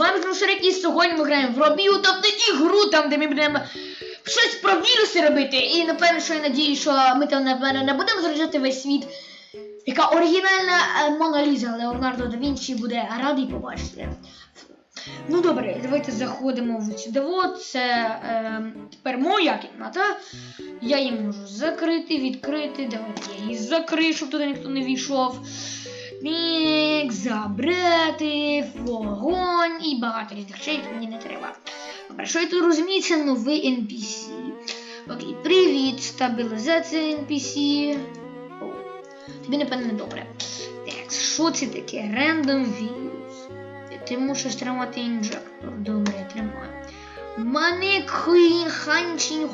вами Шрек і сьогодні ми граємо в Робію, тобто ігру, там, де ми будемо щось про віруси робити. І напевно, що я надію, що ми там напевно не будемо заражати весь світ. Яка оригінальна е, Мона Ліза Леонардо да Вінчі буде радий побачити. Ну добре, давайте заходимо в сюди. Це е, тепер моя кімната. Я її можу закрити, відкрити. Давайте я її закрию, щоб туди ніхто не війшов. Мік, забрати, вогонь і багато різних речей мені не треба. Добре, що я тут розумію, це новий NPC. Окей, привіт, стабілізація NPC. О, тобі напевно не добре. Так, що це таке? Random views. Ти мусиш тримати інжектор. Добре, тримаю. Маник ханчин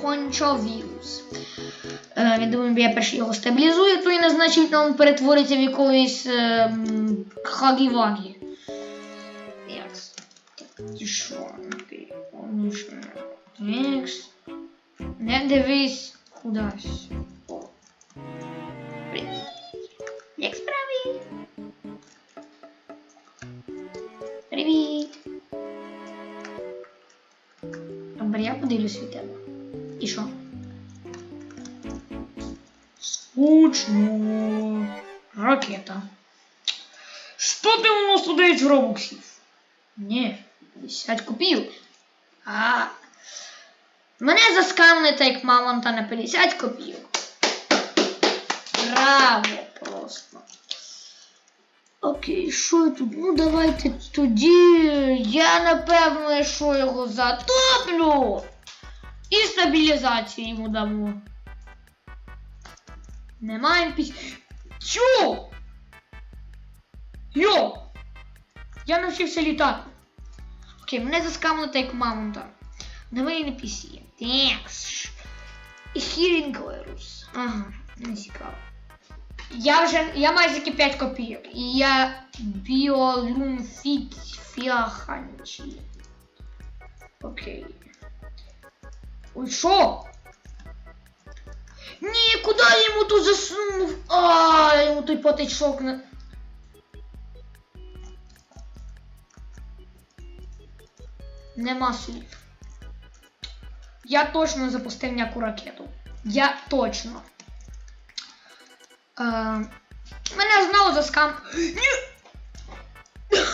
views. Е, я думаю, я перш його стабілізую, то і назначить нам перетвориться в якоїсь е, хагі-вагі. Текс. Не дивись кудись. Як справи? Привіт. Добре, я подивлюсь від тебе. І що? Скучно. Ракета. Что ты у нас тут даешь в робоксів? Ні, 50 копійок. А. Мене заскамли так як мамонта на 50 копійок. Браво просто. Окей, що я тут? Ну давайте тоді. Я напевно, що його затоплю. І стабілізацію йому дамо. Немає піс... Чо? Йо! Я навчився літати. Окей, мене заскамили так як мамонта. Новий NPC. Текс. Hearing virus. Ага, не цікаво. Я вже, я майже 5 копійок. І я біолумфіт фіаханчі. Окей. Ой, що? Ні, куди я йому тут засунув? А, я йому той патичок на. Нема слів. Я точно запустив м'яку ракету. Я точно. Е, мене знову заскам. Ні!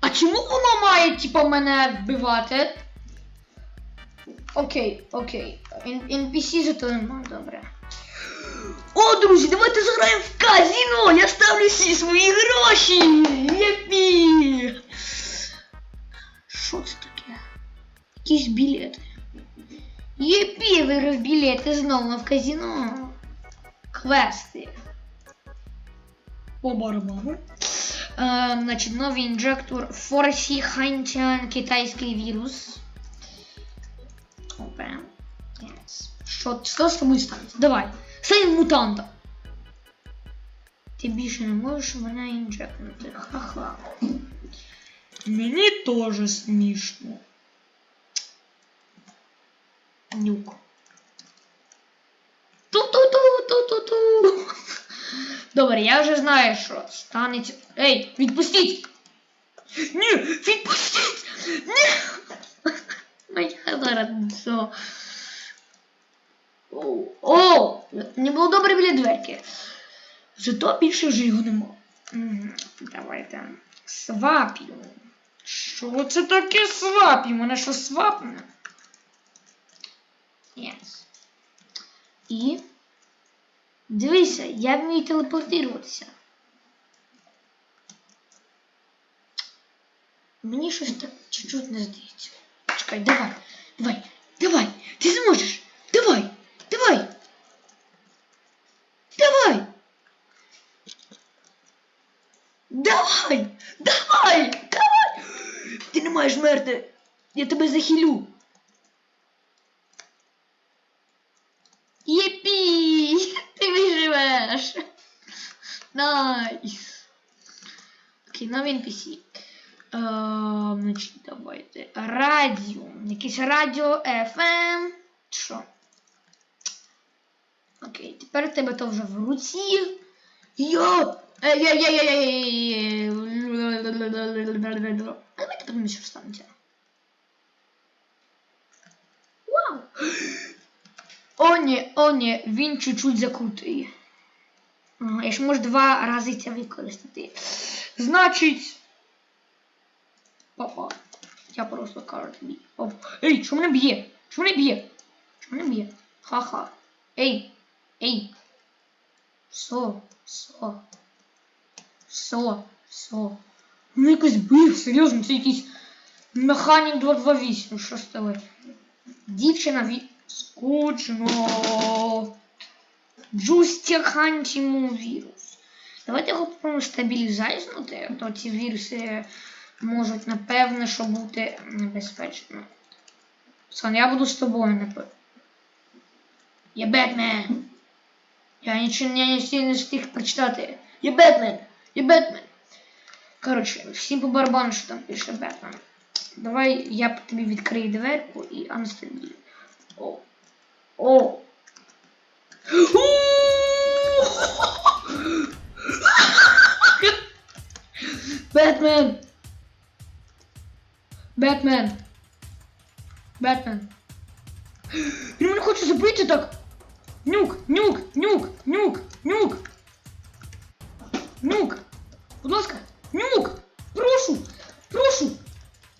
А чому воно має, типу, мене вбивати? Окей, окей. NPC зато нема, добре. О, друзі, давайте зграємо в казино! Я ставлю всі свої гроші! Єпі! Що це таке? Якісь білети. Єпі, виграв білети знову в казино. Квести. По барабану. Е, значить, новий інжектор Форсі Ханчан китайський вірус. Що, що з тобою станеться? Давай. Стань мутантом. Ти більше не можеш мене інжекнути. Ха-ха. Мені теж смішно. Нюк. Ту-ту-ту-ту-ту-ту. Добре, я вже знаю, що станеться. Ей, відпустіть! Ні, відпустіть! Ні! Ну я зараз. О, о, не було добре біля дверки. Зато більше вже його нема. Давайте. Свапімо. Що це таке свапімо? Мене що свапне? Yes. І. Дивися, я вмію телепортуватися. Мені щось так чуть-чуть не здається. Чекай, давай, давай, давай, ти зможеш. Давай. Давай. Давай, давай, давай. Ти не маєш мерти. Я тебе захилю. Єпі! Ти виживеш! Найс! Окей, новий NPC. Е, значить, давайте. Радіо. Якесь радіо FM. Що? Окей, тепер тебе то вже в руці. Йо! Е, я, я, я, я, я, я, Давайте подивимось, що станеться. Вау! О, ні, о, ні, він чуть-чуть закрутий. Ага, я ж можу два рази це використати. Значить. Папа. Я просто кажу тобі. Папа. Ей, що мене б'є? Що мене б'є? Що мене б'є? Ха-ха. Ей! Ей! Со, со. Со, со. Ну якось бив, серйозно, це якийсь механік 228. Що ж це? Дівчина ві... Скучно. Джустя хантіму вірус. Давайте його попробуємо стабілізайзнути, то ці віруси можуть, напевне, що бути небезпечно. Сон, я буду з тобою, напевно. Я Бетмен. Я нічого не встиг прочитати. Я Бетмен! Я Бетмен! Коротше, всім по барабану, що там пише Бетмен. Давай я тобі відкрию дверку і анстабіль. О. О. Бетмен! Бетмен! Бетмен! Він мене хоче забити так! Нюк! Нюк! Нюк! Нюк! Нюк! Нюк! Будь ласка! Нюк! Прошу! Прошу!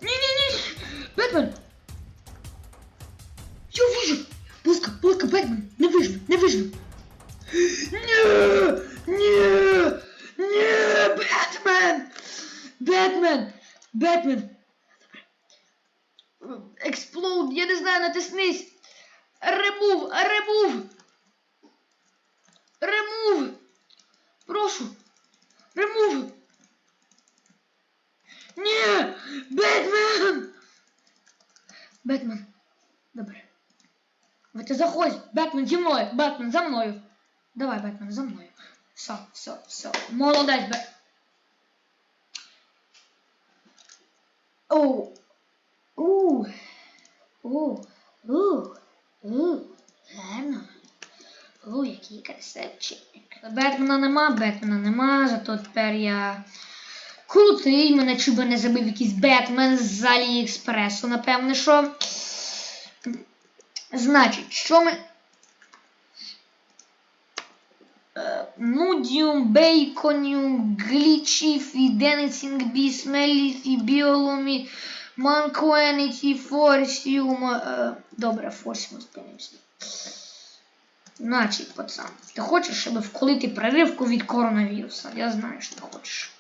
Ні-ні-ні! Бетмен! Я вижив! Будь ласка, будь Бетмен! Не вижив! Не вижив! Ні! Ні! Ні! Бетмен! Бетмен! Бетмен! Експлод, я не знаю, натиснись! Ремув! Ремув! Ремув! Прошу! Ремув! Ні! Бетмен! Бетмен. Добре. Ви ти заходь! Бетмен зі мною! Бетмен за мною! Давай, Бетмен, за мною. Все, все, все. Молодець, Бет. Оу. У. У. У. У. Гарно. У, який красавчик. Бетмена нема, Бетмена нема, зато тепер я крутий. Мене чуба не забив якийсь Бетмен з Аліекспресу, напевне, що. Значить, що ми. Е, Нудіум, бейконіум, глічіфі, денесінг, бісмеліфі, біолумі, манкуеніті, форсіум. Е, Добре, форсіум спинився. Значить, пацан, ти хочеш, щоб вколити прививку від коронавіруса? Я знаю, що ти хочеш.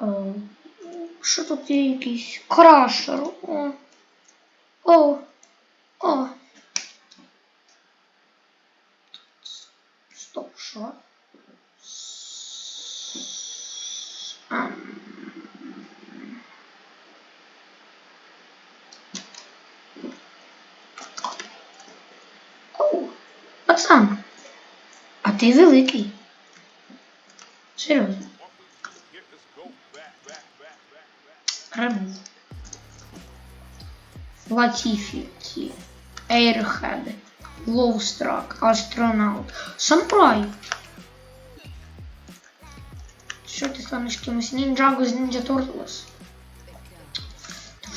О, що тут є якийсь крашер? О. О. О. Стоп, що? Пацан. А ти великий. Серйозно. Ремов. Латіфі. Ейрхед. Лоустрак. Астронаут. Самурай. Що ти станеш кимось? Нінджагу з Ninja Turtles?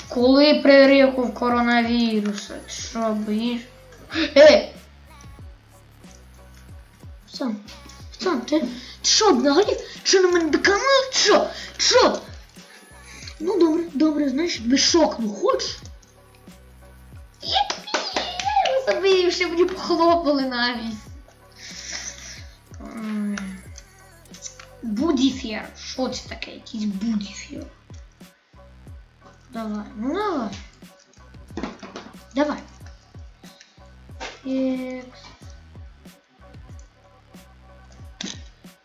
Коли прививку в коронавіруса? Що боїш? Е! Сам, сам, ти, ти що? Що на мене доконав? Що? Що? Ну добре, добре, знаєш, без шокну, хочеш? Забив, ще мені похлопали навіть. Будіфер. Що це таке? Якийсь будіфер. Давай, ну давай. Давай. Ікс.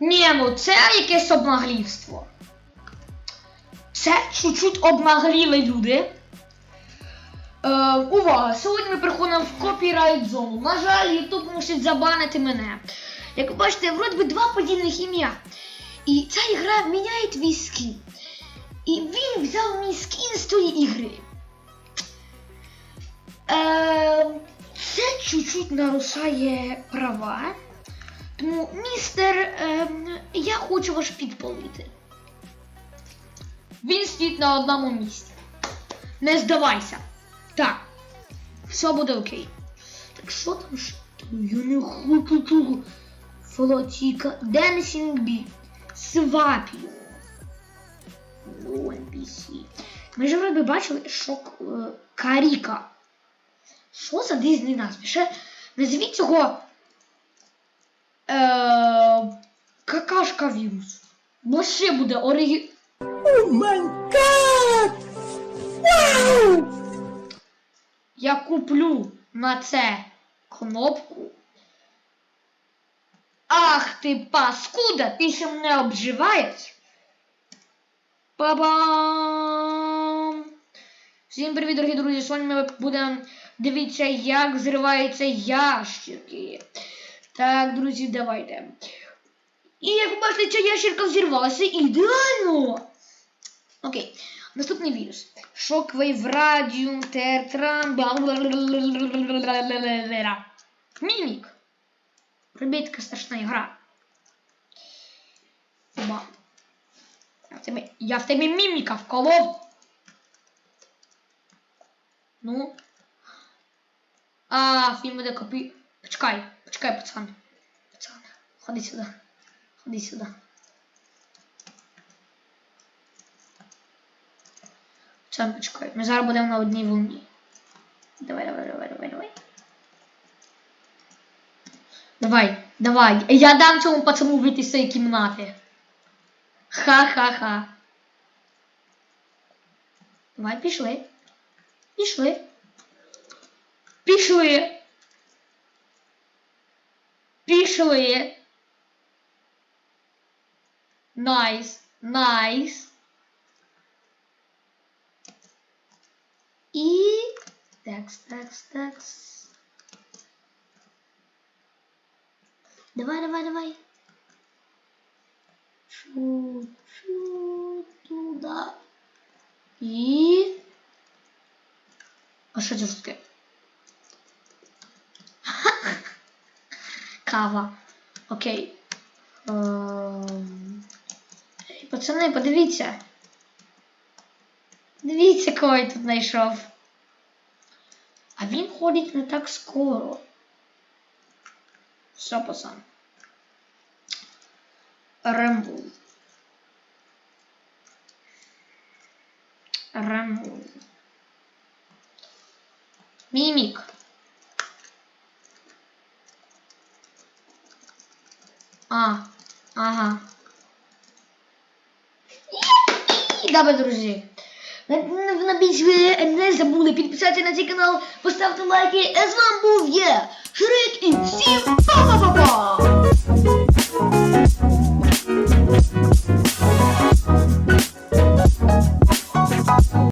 Ні, ну це якесь обнаглівство. Це чуть-чуть обнагліли люди. Е, увага! Сьогодні ми приходимо в копірайт зону. На жаль, YouTube мусить забанити мене. Як ви бачите, вроді би два подільних ім'я. І ця ігра міняє твій скін. І він взяв мій скін з тої ігри. Е, це чуть-чуть нарушає права. Тому, містер, ем, я хочу вас підпалити. Він стоїть на одному місці. Не здавайся. Так. Все буде окей. Так що там ж? Я не хочу того. Флотіка. Dancing Bee. Свапі. Ну, NPC. Ми ж вроде бачили шок е, Каріка. Що за дизні назви? Ще назвіть цього е, какашка вірус. Бо ще буде оригі... Oh my god! Wow! Я куплю на це кнопку. Ах ти паскуда, ти ще мене обживаєш. Па-бам! Всім привіт, дорогі друзі! Сьогодні ми будемо дивитися, як зриваються ящики. Так, друзі, давайте. І як ви бачите, ця ящерка зірвалася ідеально. Окей. Наступний вірус. Шоквейв радіум, тертрам. Мімік. Ребятка, страшна ігра. Ба. Я в тебе міміка вколов. Ну. А, фільм буде копі. Почекай почекай, пацан. Пацан, ходи сюди. Ходи сюди. Пацан, почекай. Ми зараз будемо на одній волні. Давай, давай, давай, давай, давай. Давай, давай. Я дам цьому пацану вийти з цієї кімнати. Ха-ха-ха. Давай, пішли. Пішли. Пішли. Пішли. Найс. Найс. І. Такс, такс, такс. Давай, давай, давай. Чуть-чуть туда. І. А що це таке? Кава. Окей. Ей, Пацани, подивіться. Дивіться, кого я тут знайшов. А він ходить не так скоро. Все, пацан. Рембул. Рембул. Мімік. А, ага. Добре, друзі. На, ви не забули підписатися на цей канал, поставте лайки. А з вами був я, Шрик і всім па-па-па-па!